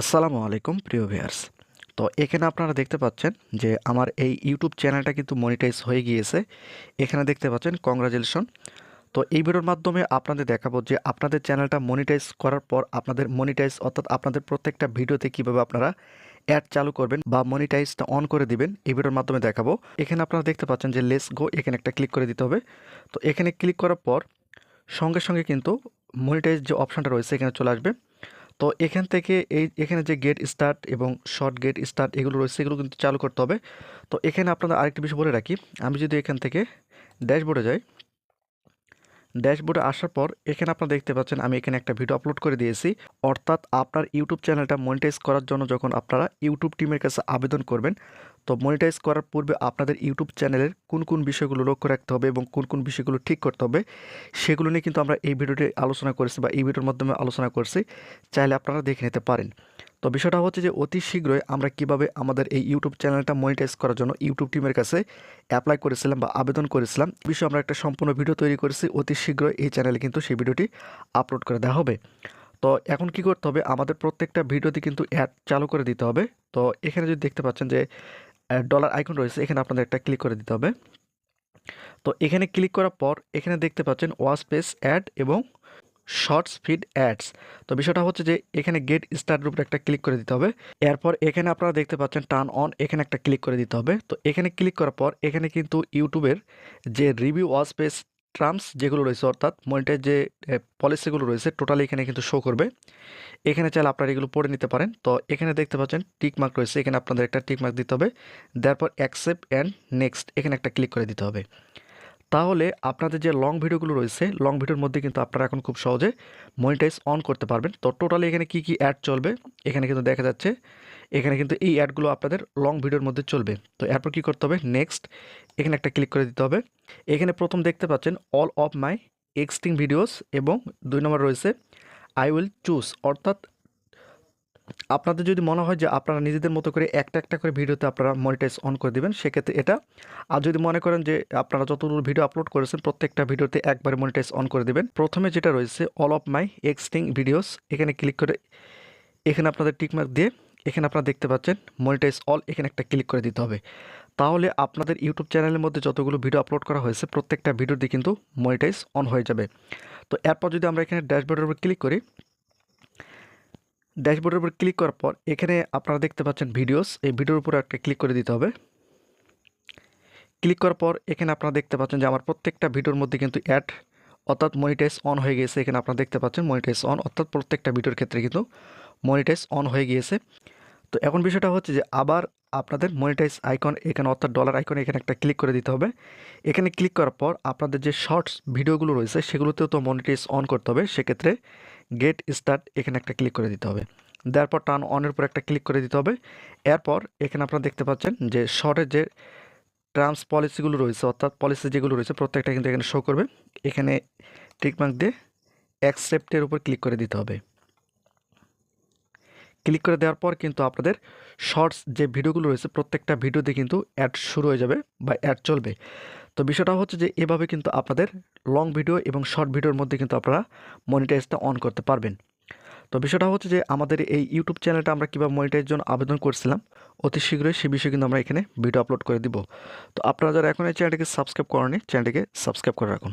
আসসালামু আলাইকুম, প্রিয় ভিউয়ার্স। তো এখানে আপনারা দেখতে পাচ্ছেন যে আমার এই ইউটিউব চ্যানেলটা কিন্তু মনিটাইজ হয়ে গিয়েছে। এখানে দেখতে পাচ্ছেন কংগ্রাচুলেশন তো এই ভিডিওর মাধ্যমে আপনাদের দেখাবো যে আপনাদের চ্যানেলটা মনিটাইজ করার পর আপনাদের মনিটাইজ অর্থাৎ আপনাদের প্রত্যেকটা ভিডিওতে কীভাবে আপনারা অ্যাড চালু করবেন বা মনিটাইজটা অন করে দিবেন, এই ভিডিওর মাধ্যমে দেখাবো। এখানে আপনারা দেখতে পাচ্ছেন যে লেস গো এখানে একটা ক্লিক করে দিতে হবে। তো এখানে ক্লিক করার পর সঙ্গে সঙ্গে কিন্তু মনিটাইজ যে অপশানটা রয়েছে, এখানে চলে আসবে। তো এখান থেকে এই, এখানে যে গেট স্টার্ট এবং শর্ট গেট স্টার্ট এগুলো রয়েছে, এগুলো কিন্তু চালু করতে হবে। তো এখানে আপনাদের আরেকটি বিষয় বলে রাখি। আমি যদি এখান থেকে ড্যাশবোর্ডে যাই ড্যাশবোর্ডে আসার পর এখানে আপনারা দেখতে পাচ্ছেন আমি এখানে একটা ভিডিও আপলোড করে দিয়েছি। অর্থাৎ আপনার ইউটিউব চ্যানেলটা মনিটাইজ করার জন্য যখন আপনারা ইউটিউব টিমের কাছে আবেদন করবেন তো মনিটাইজ করার পূর্বে আপনাদের ইউটিউব চ্যানেলের কোন কোন বিষয়গুলো লক্ষ্য রাখতে হবে এবং কোন কোন বিষয়গুলো ঠিক করতে হবে, সেগুলো নিয়ে কিন্তু আমরা এই ভিডিওটি আলোচনা করেছি বা এই ভিডিওর মাধ্যমে আলোচনা করছি, চাইলে আপনারা দেখে নিতে পারেন। তো বিষয়টা হচ্ছে যে অতি শীঘ্রই আমরা কীভাবে আমাদের এই ইউটিউব চ্যানেলটা মনিটাইজ করার জন্য ইউটিউব টিমের কাছে অ্যাপ্লাই করেছিলাম বা আবেদন করেছিলাম বিষয়ে আমরা একটা সম্পূর্ণ ভিডিও তৈরি করেছি, অতি শীঘ্রই এই চ্যানেলে কিন্তু সেই ভিডিওটি আপলোড করে দেওয়া হবে। তো এখন কি করতে হবে? আমাদের প্রত্যেকটা ভিডিওতে কিন্তু অ্যাড চালু করে দিতে হবে। তো এখানে যদি দেখতে পাচ্ছেন যে ডলার আইকন রয়েছে, এখানে আপনাদের একটা ক্লিক করে দিতে হবে। তো এখানে ক্লিক করার পর এখানে দেখতে পাচ্ছেন ওয়াশ পেস অ্যাড এবং শর্টস ফিড অ্যাডস তো বিষয়টা হচ্ছে যে এখানে গেট স্টার্টের উপরে একটা ক্লিক করে দিতে হবে। এরপর এখানে আপনারা দেখতে পাচ্ছেন টার্ন অন এখানে একটা ক্লিক করে দিতে হবে। তো এখানে ক্লিক করার পর এখানে কিন্তু ইউটিউবের যে রিভিউ ওয়াশ পেস টার্মস যেগুলো রয়েছে, অর্থাৎ মনিটাইজ যে পলিসিগুলো রয়েছে টোটালি এখানে কিন্তু শো করবে। এখানে চাইলে আপনারা এগুলো পড়ে নিতে পারেন। তো এখানে দেখতে পাচ্ছেন টিক মার্ক রয়েছে। এখানে আপনাদের একটা টিক মার্ক দিতে হবে। তারপর অ্যাকসেপ্ট অ্যান্ড নেক্সট এখানে একটা ক্লিক করে দিতে হবে। তাহলে আপনাদের যে লং ভিডিওগুলো রয়েছে লং ভিডিওর মধ্যে কিন্তু আপনারা এখন খুব সহজে মনিটাইজ অন করতে পারবেন। তো টোটালি এখানে কি কি অ্যাড চলবে, এখানে কিন্তু দেখা যাচ্ছে। এখানে কিন্তু এই অ্যাডগুলো আপনাদের লং ভিডিওর মধ্যে চলবে। তো এরপর কী করতে হবে? নেক্সট এখানে একটা ক্লিক করে দিতে হবে। এখানে প্রথম দেখতে পাচ্ছেন all of my existing videos এবং দুই নম্বর রয়েছে আই উইল চুজ অর্থাৎ আপনাদের যদি মনে হয় যে আপনারা নিজেদের মতো করে একটা একটা করে ভিডিওতে আপনারা মনিটাইজ অন করে দেবেন, সেক্ষেত্রে এটা। আর যদি মনে করেন যে আপনারা যতগুলো ভিডিও আপলোড করেছেন, প্রত্যেকটা ভিডিওতে একবারে মনিটাইজ অন করে দেবেন। প্রথমে যেটা রয়েছে all of my existing videos এখানে ক্লিক করে এখানে আপনাদের টিকমার্ক দিয়ে এখানে আপনারা দেখতে পাচ্ছেন মনিটাইজ অল এখানে একটা ক্লিক করে দিতে হবে। তাহলে আপনাদের ইউটিউব চ্যানেলের মধ্যে যতগুলো ভিডিও আপলোড করা হয়েছে, প্রত্যেকটা ভিডিওতে কিন্তু মনিটাইজ অন হয়ে যাবে। তো এরপর যদি আমরা এখানে ড্যাশবোর্ডের উপর ক্লিক করি ড্যাশবোর্ডের উপর ক্লিক করার পর এখানে আপনারা দেখতে পাচ্ছেন ভিডিওস এই ভিডিওর উপর একটা ক্লিক করে দিতে হবে। ক্লিক করার পর এখানে আপনারা দেখতে পাচ্ছেন যে আমার প্রত্যেকটা ভিডিওর মধ্যে কিন্তু অ্যাড অর্থাৎ মনিটাইজ অন হয়ে গিয়েছে। এখানে আপনারা দেখতে পাচ্ছেন মনিটাইজ অন অর্থাৎ প্রত্যেকটা ভিডিওর ক্ষেত্রে কিন্তু মনিটাইজ অন হয়ে গিয়েছে। তো এখন বিষয়টা হচ্ছে যে আবার আপনাদের মনিটাইজ আইকন এখানে অর্থাৎ ডলার আইকন এখানে একটা ক্লিক করে দিতে হবে। এখানে ক্লিক করার পর আপনাদের যে শর্টস ভিডিওগুলো রয়েছে, সেগুলোতেও তো মনিটাইজ অন করতে হবে। সেক্ষেত্রে গেট স্টার্ট এখানে একটা ক্লিক করে দিতে হবে। দেওয়ার পর টার্ন অনের উপর একটা ক্লিক করে দিতে হবে। এরপর এখানে আপনারা দেখতে পাচ্ছেন যে শর্টের যে ট্রান্স পলিসিগুলো রয়েছে, অর্থাৎ পলিসি যেগুলো রয়েছে, প্রত্যেকটা কিন্তু এখানে শো করবে। এখানে টিকমার্ক দিয়ে অ্যাকসেপ্টের উপর ক্লিক করে দিতে হবে। ক্লিক করে দেওয়ার পর কিন্তু আপনাদের শর্টস যে ভিডিওগুলো রয়েছে, প্রত্যেকটা ভিডিওতে কিন্তু অ্যাড শুরু হয়ে যাবে বা অ্যাড চলবে। তো বিষয়টা হচ্ছে যে এভাবে কিন্তু আপনাদের লং ভিডিও এবং শর্ট ভিডিওর মধ্যে কিন্তু আপনারা মনিটাইজটা অন করতে পারবেন। তো বিষয়টা হচ্ছে যে আমাদের এই ইউটিউব চ্যানেলটা আমরা কীভাবে মনিটাইজ জন্য আবেদন করছিলাম, অতি শীঘ্রই সে বিষয়ে কিন্তু আমরা এখানে ভিডিও আপলোড করে দিব। তো আপনারা যারা এখন এই চ্যানেলটিকে সাবস্ক্রাইব করেনি চ্যানেলটিকে সাবস্ক্রাইব করে রাখুন।